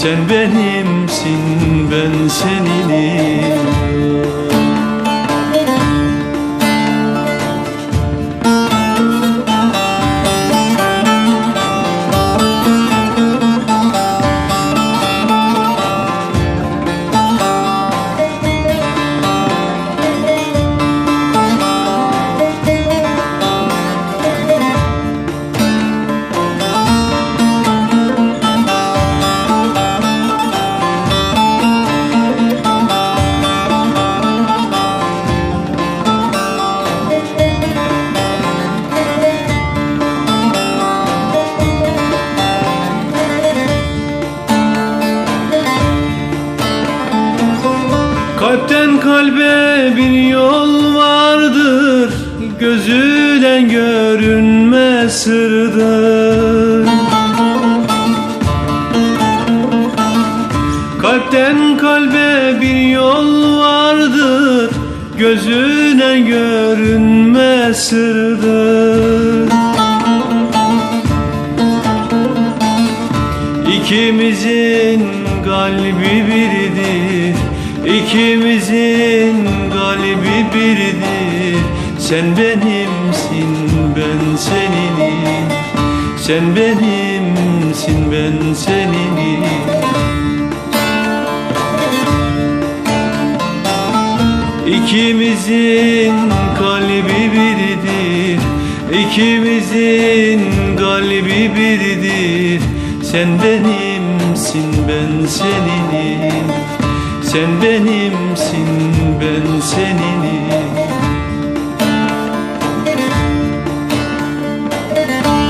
Sen benimsin ben seninim Kalpten kalbe bir yol vardır Gözüden görünmez sırdır. Kalpten kalbe bir yol vardır Gözüne görünmez sırdır. İkimizin kalbi biridir İkimizin kalbi biridir. Sen benimsin ben seninim. Sen benimsin ben seninim. İkimizin kalbi biridir. İkimizin kalbi biridir. Sen benimsin ben seninim Sen benimsin ben seninim